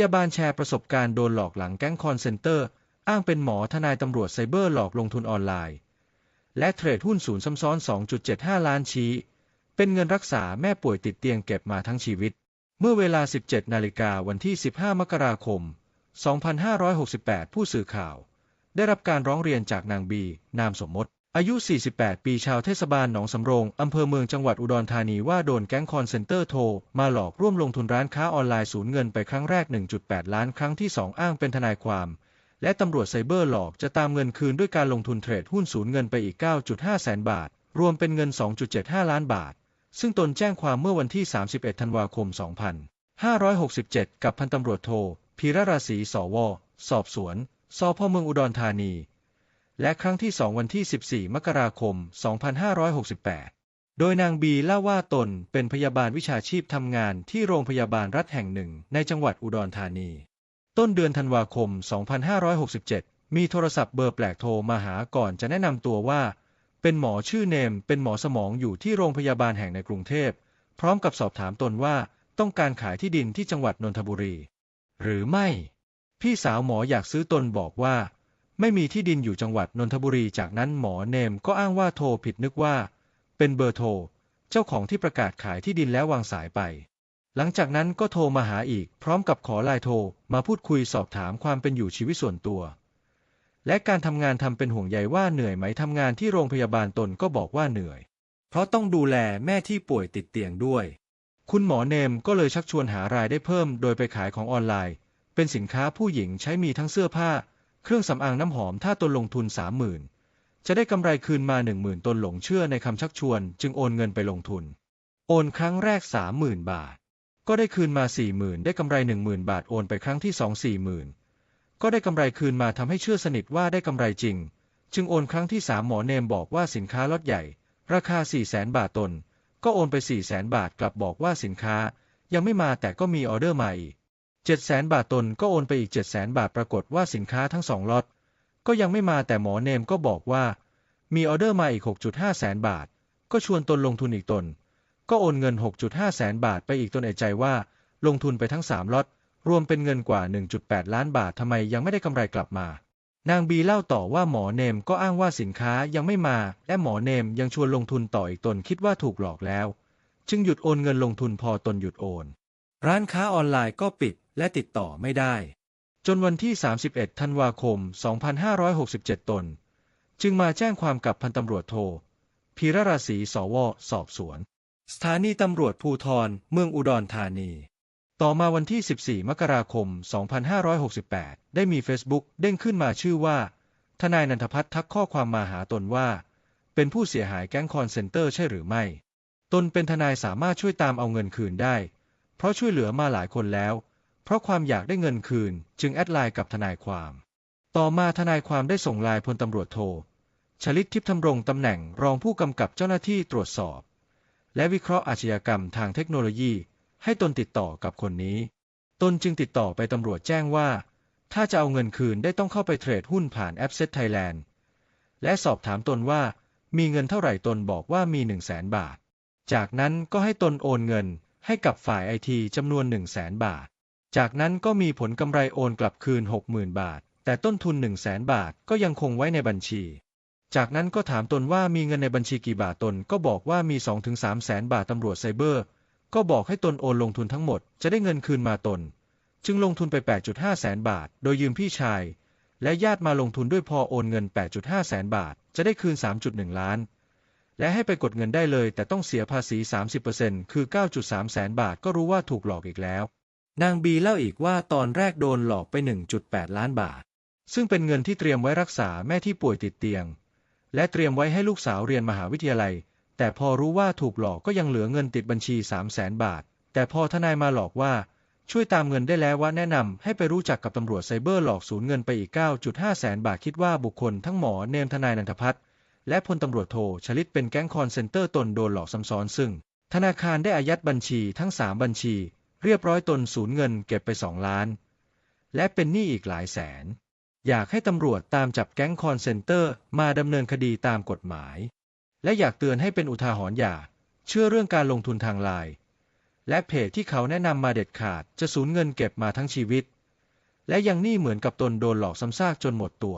ยาบาลแชร์ประสบการณ์โดนหลอกหลังแก๊งคอนเซนเตอร์ อ้างเป็นหมอทนายตำรวจไซเบอร์หลอกลงทุนออนไลน์ และเทรดหุ้นศูนย์ซ้ำซ้อน 2.75 ล้านชี้ เป็นเงินรักษาแม่ป่วยติดเตียงเก็บมาทั้งชีวิต เมื่อเวลา 17 นาฬิกาวันที่ 15 มกราคม 2568 ผู้สื่อข่าว ได้รับการร้องเรียนจากนางบี นามสมมติ อายุ 48 ปีชาวเทศบาลหนองสำโรง อำเภอเมืองจังหวัดอุดรธานีว่าโดนแก๊งคอนเซนเตอร์โทร มาหลอกร่วมลงทุนร้านค้าออนไลน์สูญเงินไปครั้งแรก 1.8 ล้านครั้งที่ 2 อ้างเป็นทนายความ และตำรวจไซเบอร์หลอกจะตามเงินคืนด้วยการลงทุนเทรดหุ้นสูญเงินไปอีก 9.5 แสนบาท รวมเป็นเงิน 2.75 ล้านบาท ซึ่งตนแจ้งความเมื่อวันที่ 31 ธันวาคม 2567 กับพันตำรวจโท พีรราศีสว สอบสวน สพเมืองอุดรธานี และครั้งที่2วันที่ 14 มกราคม 2568 โดยนางบีเล่าว่าตนเป็นพยาบาลวิชาชีพทำงานที่โรงพยาบาลรัฐแห่งหนึ่งในจังหวัดอุดรธานี ต้นเดือนธันวาคม 2567 มีโทรศัพท์เบอร์แปลกโทรมาหาก่อนจะแนะนำตัวว่า เป็นหมอชื่อเนม เป็นหมอสมองอยู่ที่โรงพยาบาลแห่งในกรุงเทพ พร้อมกับสอบถามตนว่าต้องการขายที่ดินที่จังหวัดนนทบุรี หรือไม่ พี่สาวหมออยากซื้อตนบอกว่า ไม่มีที่ดินอยู่จังหวัดนนทบุรี จากนั้นหมอเนมก็อ้างว่าโทรผิดนึกว่า เป็นเบอร์โทร เจ้าของที่ประกาศขายที่ดินแล้ววางสายไป หลังจากนั้นก็โทรมาหาอีก พร้อมกับขอลน์โทรมาพูดคุยสอบถามความเป็นอยู่ชีวิตส่วนตัว และการทำงานทำเป็นห่วงใยว่าเหนื่อยไหมทำงานที่โรงพยาบาลตนก็บอกว่าเหนื่อย เพราะต้องดูแลแม่ที่ป่วยติดเตียงด้วย คุณหมอเนมก็เลยชักชวนหารายได้เพิ่ม โดยไปขายของออนไลน์ เป็นสินค้าผู้หญิงใช้มีทั้งเสื้อผ้า เครื่องสำอางน้ำหอมถ้าตนลงทุนสามหมื่นจะได้กำไรคืนมาหนึ่งหมื่นตนหลงเชื่อในคำชักชวน จึงโอนเงินไปลงทุน โอนครั้งแรกสามหมื่นบาท ก็ได้คืนมาสี่หมื่นได้กำไรหนึ่งหมื่นบาทโอนไปครั้งที่สองสี่หมื่นก็ได้กำไรคืนมาทำให้เชื่อสนิทว่าได้กำไรจริง จึงโอนครั้งที่สามหมอเนมบอกว่าสินค้าล็อตใหญ่ ราคาสี่แสนบาทตน ก็โอนไปสี่แสนบาทกลับบอกว่าสินค้ายังไม่มาแต่ก็มีออเดอร์มาอีก เจ็ดแสนบาทตนก็โอนไปอีกเจ็ดแสนบาทปรากฏว่าสินค้าทั้งสองล็อตก็ยังไม่มาแต่หมอเนมก็บอกว่า มีออเดอร์มาอีก 6.5 แสนบาท ก็ชวนตนลงทุนอีกตน ก็โอนเงิน 6.5 แสนบาทไปอีกตนเอใจว่า ลงทุนไปทั้ง 3ล็อตรวมเป็นเงินกว่า 1.8 ล้านบาททำไมยังไม่ได้กำไรกลับมา นางบีเล่าต่อว่าหมอเนมก็อ้างว่าสินค้ายังไม่มา และหมอเนมยังชวนลงทุนต่ออีกตนคิดว่าถูกหลอกแล้ว จึงหยุดโอนเงินลงทุนพอตนหยุดโอน ร้านค้าออนไลน์ก็ปิดและติดต่อไม่ได้ จนวันที่ 31 ธันวาคม 2567 ตน จึงมาแจ้งความกับพันตำรวจโทพีรราศีสว สอบสวน สถานีตำรวจภูทรเมืองอุดรธานี ต่อมาวันที่ 14 มกราคม 2568 ได้มีเฟซบุ๊กเด้งขึ้นมาชื่อว่า ทนายนันทพัฒน์ทักข้อความมาหาตนว่า เป็นผู้เสียหายแก๊งคอนเซนเตอร์ใช่หรือไม่ ตนเป็นทนายสามารถช่วยตามเอาเงินคืนได้ เพราะช่วยเหลือมาหลายคนแล้ว เพราะความอยากได้เงินคืน จึงแอดไลน์กับทนายความ ต่อมาทนายความได้ส่งไลน์พลตำรวจโทชลิตทิพย์ทำรงตำแหน่งรองผู้กำกับเจ้าหน้าที่ตรวจสอบ และวิเคราะห์อาชญากรรมทางเทคโนโลยี ให้ตนติดต่อกับคนนี้ ตนจึงติดต่อไปตำรวจแจ้งว่า ถ้าจะเอาเงินคืนได้ต้องเข้าไปเทรดหุ้นผ่านแอปเซ็ตไทยแลนด์และสอบถามตนว่ามีเงินเท่าไหร่ตนบอกว่ามี1 0 0 0 0แสนบาท จากนั้นก็ให้ตนโอนเงิน ให้กับฝ่ายไอทีจำนวน 1 0 0 0 0แสนบาท จากนั้นก็มีผลกำไรโอนกลับคืน 60,000 บาท แต่ต้นทุน 1 0 0 0 0แสนบาทก็ยังคงไว้ในบัญชี จากนั้นก็ถามตนว่ามีเงินในบัญชีกี่บาทตนก็บอกว่ามี 2-3 แสนบาทตำรวจไซเบอร์ ก็บอกให้ตนโอนลงทุนทั้งหมดจะได้เงินคืนมาตน จึงลงทุนไป 8.5 แสนบาท โดยยืมพี่ชาย และญาติมาลงทุนด้วยพอโอนเงิน 8.5 แสนบาท จะได้คืน 3.1 ล้าน และให้ไปกดเงินได้เลย แต่ต้องเสียภาษี 30%คือ 9.3 แสนบาทก็รู้ว่าถูกหลอกอีกแล้ว นางบีเล่าอีกว่าตอนแรกโดนหลอกไป 1.8 ล้านบาท ซึ่งเป็นเงินที่เตรียมไว้รักษาแม่ที่ป่วยติดเตียง และเตรียมไว้ให้ลูกสาวเรียนมหาวิทยาลัย แต่พอรู้ว่าถูกหลอกก็ยังเหลือเงินติดบัญชี 3 0 0แสนบาท แต่พอทนายมาหลอกว่าช่วยตามเงินได้แล้วว่าแนะนำให้ไปรู้จักกับตำรวจไซเบอร์หลอกสูญเงินไปอีก 9.5 แสนบาทคิดว่าบุคคลทั้งหมอเนมทนายนันทพัฒน์ และพลตำรวจโทชลิตเป็นแก๊งคอนเซนเตอร์ตนโดนหลอกซ้ำซ้อนซึ่ง ธนาคารได้อายัดบัญชีทั้ง 3 บัญชี เรียบร้อยตนสูญเงินเก็บไป 2 ล้าน และเป็นหนี้อีกหลายแสน อยากให้ตำรวจตามจับแก๊งคอนเซนเตอร์มาดำเนินคดีตามกฎหมาย และอยากเตือนให้เป็นอุทาหรณ์อย่า เชื่อเรื่องการลงทุนทางไลน์และเพจที่เขาแนะนำมาเด็ดขาดจะสูญเงินเก็บมาทั้งชีวิต และยังหนี่เหมือนกับตนโดนหลอกซ้ำซากจนหมดตัว